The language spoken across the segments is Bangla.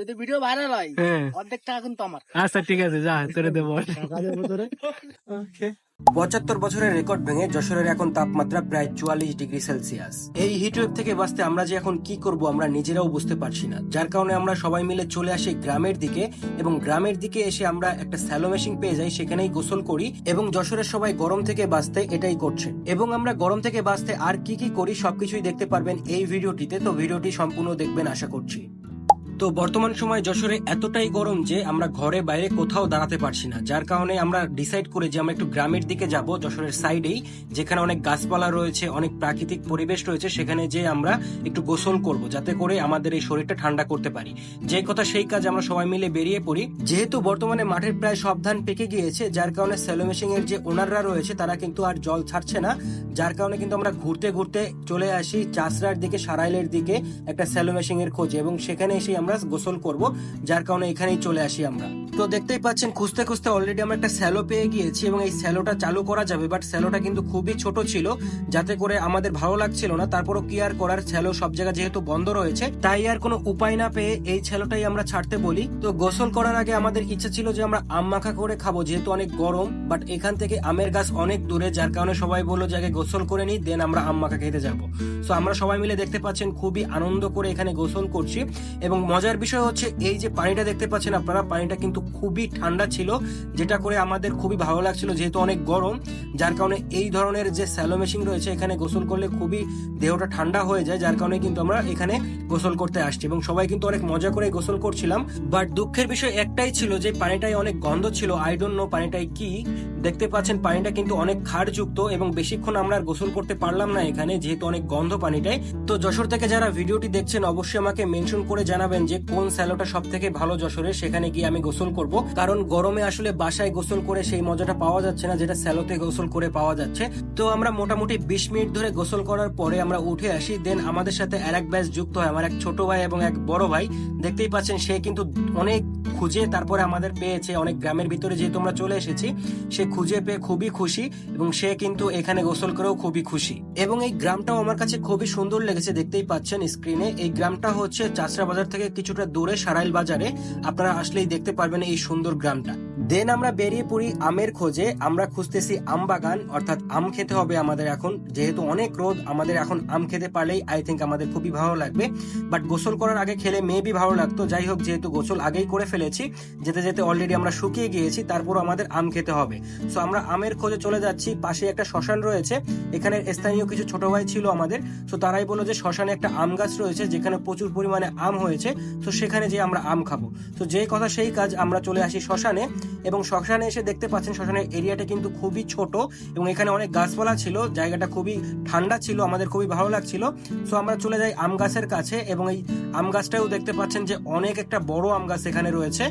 যদি ভিডিও ভাইরাল হয় হ্যাঁ। অর্ধেক টাকা কিন্তু আমার। আচ্ছা ঠিক আছে যা তোরে দেবো। পঁচাত্তর বছরের রেকর্ড ভেঙে যশোরের এখন তাপমাত্রা প্রায় চুয়াল্লিশ ডিগ্রি সেলসিয়াস। এই হিটওয়েভ থেকে বাঁচতে আমরা যে এখন কি করব আমরা নিজেরাও বুঝতে পারছি না। যার কারণে আমরা সবাই মিলে চলে আসি গ্রামের দিকে এবং গ্রামের দিকে এসে আমরা একটা স্যালো মেশিন পেয়ে যাই সেখানেই গোসল করি এবং যশোরের সবাই গরম থেকে বাঁচতে এটাই করছে। এবং আমরা গরম থেকে বাঁচতে আর কি কি করি সবকিছুই দেখতে পারবেন এই ভিডিওটিতে। তো ভিডিওটি সম্পূর্ণ দেখবেন আশা করছি। তো বর্তমান সময় যশোরে এতটাই গরম যে আমরা ঘরে বাইরে কোথাও দাঁড়াতে পারছি না। যার কারণে আমরা ডিসাইড করে যে আমরা একটু গ্রামের দিকে যাব, যশোরের সাইডেই যেখানে অনেক গাছপালা রয়েছে, অনেক প্রাকৃতিক পরিবেশ রয়েছে, সেখানে যে আমরা একটু গোসল করব, যাতে করে আমাদের এই শরীরটা ঠান্ডা করতে পারি। যে কথা সেই কাজ আমরা সবাই মিলে বেরিয়ে পড়ি। যেহেতু বর্তমানে মাঠের প্রায় সব ধান পেকে গিয়েছে, যার কারণে সেলো মেশিং এর যে ওনাররা রয়েছে, তারা কিন্তু আর জল ছাড়ছে না। যার কারণে কিন্তু আমরা ঘুরতে ঘুরতে চলে আসি চাষরার দিকে, সারাইলের দিকে একটা স্যালো মেশিং এর খোঁজে এবং সেখানে এসে আমরা গোসল করব, যার কারণে এখানেই চলে আসি আমরা। তো দেখতেই পাচ্ছেন, খুঁজতে খুঁজতে অলরেডি আমরা একটা স্যালো পেয়ে গিয়েছি এবং এই স্যালোটা চালু করা যাবে বাট স্যালোটা কিন্তু খুবই ছোট ছিল, যাতে করে আমাদের ভালো লাগছিল না। তারপরও কি আর করার স্যালো সব জায়গা যেহেতু বন্ধ রয়েছে, তাই আর কোনো উপায় না পেয়ে এই স্যালোটাই আমরা ছাড়তে বলি। তো গোসল করার আগে আমাদের ইচ্ছা ছিল যে আমরা আম মাখা করে খাব, যেহেতু অনেক গরম বাট এখান থেকে আমের গাছ অনেক দূরে, যার কারণে সবাই বলল যে আগে গোসল করে নিই দেন আমরা আম মাখা খেতে যাব। তো আমরা সবাই মিলে দেখতে পাচ্ছেন, খুবই আনন্দ করে এখানে গোসল করছি, এবং মজার বিষয় হচ্ছে এই যে পানিটা দেখতে পাচ্ছেন আপনারা, পানিটা কিন্তু খুবই ঠান্ডা ছিল, যেটা করে আমাদের খুবই ভালো লাগছিল যেহেতু অনেক গরম, যার কারণে এই ধরনের যে স্যালো মেশিন রয়েছে এখানে গোসল করলে খুবই দেহটা ঠান্ডা হয়ে যায়, যার কারণে কিন্তু আমরা এখানে গোসল করতে আসছি এবং সবাই কিন্তু অনেক মজা করে গোসল করছিলাম। বাট দুঃখের বিষয় একটাই ছিল যে পানিটাই অনেক গন্ধ ছিল আই ডোন্ট নো পানিটাই কি। দেখতে পাচ্ছেন পানিটা কিন্তু অনেক ক্ষারযুক্ত এবং বেশিক্ষণ আমরা গোসল করতে পারলাম না এখানে, যেহেতু অনেক গন্ধ পানিটাই। তো যশোর থেকে যারা ভিডিওটি দেখছেন, অবশ্যই আমাকে মেনশন করে জানাবেন যে, কোন স্যালোটা সব থেকে ভালো যশোরের সেখানে গিয়ে আমি গোসল করব। কারণ গরমে আসলে বাসায় গোসল করে সেই মজাটা পাওয়া যাচ্ছে না, যেটা স্যালোতে গোসল করে পাওয়া যাচ্ছে। তো আমরা মোটামুটি বিশ মিনিট ধরে গোসল করার পরে আমরা উঠে আসি। দেন আমাদের সাথে আর এক ব্যাচ যুক্ত হয়, আমার এক ছোট ভাই এবং এক বড় ভাই। দেখতেই পাচ্ছেন, সে কিন্তু অনেক খুঁজে তারপরে আমাদের পেয়েছে, অনেক গ্রামের ভিতরে যেহেতু আমরা চলে এসেছি, সে খুঁজে পেয়ে খুবই খুশি এবং সে কিন্তু এখানে গোসল করেও খুবই খুশি। এবং এই গ্রামটাও আমার কাছে খুবই সুন্দর লেগেছে, দেখতেই পাচ্ছেন স্ক্রিনে এই গ্রামটা হচ্ছে চাষরা বাজার থেকে কিছুটা দূরে সারাইল বাজারে আপনারা আসলেই দেখতে পারবেন এই সুন্দর গ্রামটা। দেন আমরা বেরিয়ে পড়ি আমের খোঁজে। আমরা খুঁজতেছি আম বাগান, অর্থাৎ আম খেতে হবে আমাদের এখন। যেহেতু অনেক রোদ, আমাদের এখন আম খেতে পারলেই আই থিঙ্ক আমাদের খুবই ভালো লাগবে। বাট গোসল করার আগে খেলে মেবি ভালো লাগতো। যাই হোক, যেহেতু গোসল আগেই করে ফেলেছি, যেতে যেতে অলরেডি আমরা শুকিয়ে গিয়েছি তারপর আমাদের আম খেতে হবে। সো আমরা আমের খোঁজে চলে যাচ্ছি পাশে একটা শ্মশান রয়েছে। এখানে স্থানীয় কিছু ছোট ভাই ছিল আমাদের। তো তারাই বলল যে শ্মশানে একটা আম গাছ রয়েছে, যেখানে প্রচুর পরিমাণে আম হয়েছে। তো সেখানে যে আমরা আম খাব। তো যে কথা সেই কাজ, আমরা চলে আসি শ্মশানে। এবং শ্মশানে এসে দেখতে পাচ্ছেন শ্মশানের এরিয়াটা কিন্তু খুবই ছোট এবং এখানে অনেক গাছপালা ছিল, জায়গাটা খুবই ঠান্ডা ছিল, আমাদের খুবই ভালো লাগছিল। সো আমরা চলে যাই আম গাছের কাছে এবং এই আম গাছটাও দেখতে পাচ্ছেন যে অনেক একটা বড় আম গাছ এখানে রয়েছে।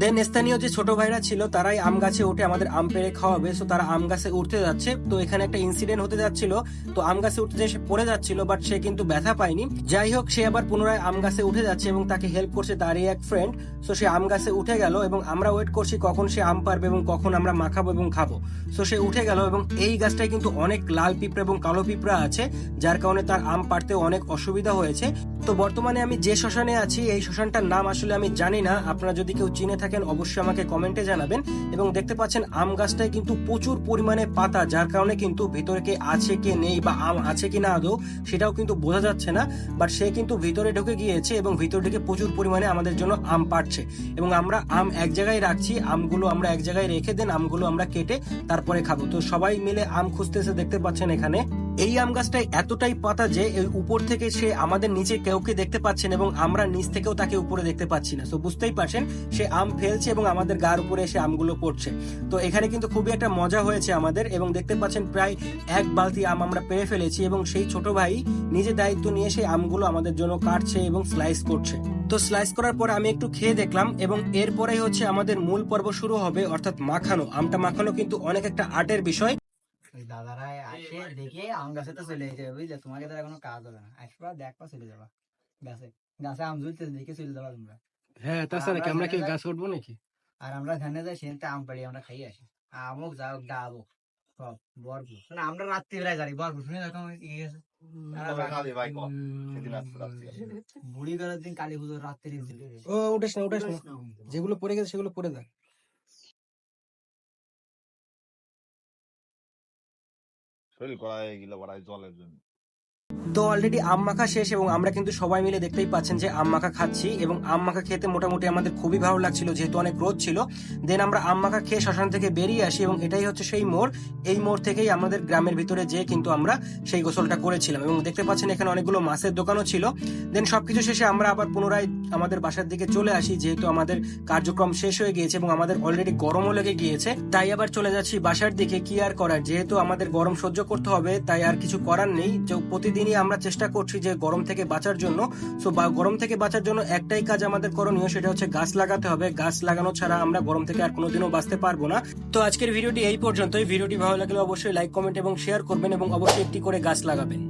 দেন স্থানীয় যে ছোট ভাইরা ছিল, তারাই আম গাছে উঠে আমাদের আম পেড়ে খাওয়াবে। সো তারা আম গাছে উঠতে যাচ্ছে। তো এখানে একটা ইনসিডেন্ট হতে যাচ্ছিল। তো আম গাছে উঠতে সে পড়ে যাচ্ছিল বাট সে কিন্তু ব্যথা পায়নি। যাই হোক, সে আবার পুনরায় আম গাছে উঠে যাচ্ছে এবং তাকে হেল্প করছে তারই এক ফ্রেন্ড সো সে আম গাছে উঠে গেল এবং আমরা ওয়েট করছি কখন সে আম পারবে এবং কখন আমরা মাখাবো এবং খাব। সো সে উঠে গেল এবং এই গাছটায় কিন্তু অনেক লাল পিঁপড়া এবং কালো পিঁপড়া আছে, যার কারণে তার আম পারতে অনেক অসুবিধা হয়েছে। তো বর্তমানে আমি যে শ্মশানে আছি, এই শ্মশানটার নাম আসলে আমি জানি না। আপনারা যদি কেউ চিনে থাকেন, অবশ্যই আমাকে কমেন্টে জানাবেন। এবং দেখতে পাচ্ছেন, আম গাছটায় কিন্তু প্রচুর পরিমাণে পাতা, যার কারণে কিন্তু ভিতরে কে আছে কে নেই বা আম আছে কি না আদৌ, সেটাও কিন্তু বোঝা যাচ্ছে না। বাট সে কিন্তু ভিতরে ঢুকে গিয়েছে এবং ভিতরে ঢুকে প্রচুর পরিমাণে আমাদের জন্য আম পাড়ছে। এবং আমরা আম এক জায়গায় রাখছি, আমগুলো আমরা এক জায়গায় রেখে দেন, আমগুলো আমরা কেটে তারপরে খাব। তো সবাই মিলে আম খুঁজতেছে, দেখতে পাচ্ছেন এখানে। এই আম গাছটায় এতটাই পাতা যে এই উপর থেকে সে আমাদের নিচে কেউকে দেখতে পাচ্ছেন এবং আমরা নিচ থেকেও তাকে উপরে দেখতে পাচ্ছি না। তো বুঝতেই পারছেন, সে আম ফেলছে এবং আমাদের গার উপরে এসে আমগুলো পড়ছে। তো এখানে কিন্তু খুবই একটা মজা হয়েছে আমাদের এবং দেখতে পাচ্ছেন প্রায় এক বালতি আম আমরা পেরে ফেলেছি এবং সেই ছোট ভাই নিজে দায়িত্ব নিয়ে সেই আমগুলো আমাদের জন্য কাটছে এবং স্লাইস করছে। তো স্লাইস করার পর আমি একটু খেয়ে দেখলাম এবং এরপরেই হচ্ছে আমাদের মূল পর্ব শুরু হবে, অর্থাৎ মাখানো। আমটা মাখানো কিন্তু অনেক একটা আর্টের বিষয়। ওই দাদারা আসে দেখে আম গাছে তো চলে যাবে বুঝলে? তোমাকে তো আর কোনো কাজ হবে না। আসবা দেখবা চলে যাবা। গাছে গাছে আম ঝুলতে দেখে চলে যাবা তোমরা। হ্যাঁ তাছাড়া কি আমরা কি গাছ উঠবো নাকি? আর আমরা ধানে যাই আম পাড়ি আমরা খাই আসি। আমুক যাও ডাবো সব মানে আমরা রাত্রিবেলায় শুনে দেখো ইয়ে গেছে বুড়ি করার দিন কালী পুজোর রাত্রি ও উঠেস না উঠেস না। যেগুলো পড়ে গেছে সেগুলো পড়ে দেখ। শরীর করা হয়ে গেল বড়াই জলের জন্য তো অলরেডি আম মাখা শেষ এবং আমরা কিন্তু সবাই মিলে দেখতেই পাচ্ছেন যে আম মাখা খাচ্ছি এবং আম মাখা খেতে মোটামুটি আমাদের খুবই ভালো লাগছিল, যেহেতু অনেক রোদ ছিল। দেন আমরা আম মাখা খেয়ে শ্মশান থেকে বেরিয়ে আসি এবং এটাই হচ্ছে সেই মোড়। এই মোড় থেকেই আমাদের গ্রামের ভিতরে যেয়ে কিন্তু আমরা সেই গোসলটা করেছিলাম এবং দেখতে পাচ্ছেন এখানে অনেকগুলো মাছের দোকানও ছিল। দেন সবকিছু শেষে আমরা আবার পুনরায় আমাদের বাসার দিকে চলে আসি, যেহেতু আমাদের কার্যক্রম শেষ হয়ে গিয়েছে এবং আমাদের অলরেডি গরমও লেগে গিয়েছে। তাই আবার চলে যাচ্ছি বাসার দিকে, কি আর করার? যেহেতু আমাদের গরম সহ্য করতে হবে, তাই আর কিছু করার নেই। যে প্রতিদিনই আমরা চেষ্টা করছি যে গরম থেকে বাঁচার জন্য। সো গরম থেকে বাঁচার জন্য একটাই কাজ আমাদের করণীয়, সেটা হচ্ছে গাছ লাগাতে হবে। গাছ লাগানো ছাড়া আমরা গরম থেকে আর কোনোদিনও বাঁচতে পারব না। তো আজকের ভিডিওটি এই পর্যন্তই। ভিডিওটি ভালো লাগলে অবশ্যই লাইক কমেন্ট এবং শেয়ার করবেন এবং অবশ্যই একটি করে গাছ লাগাবেন।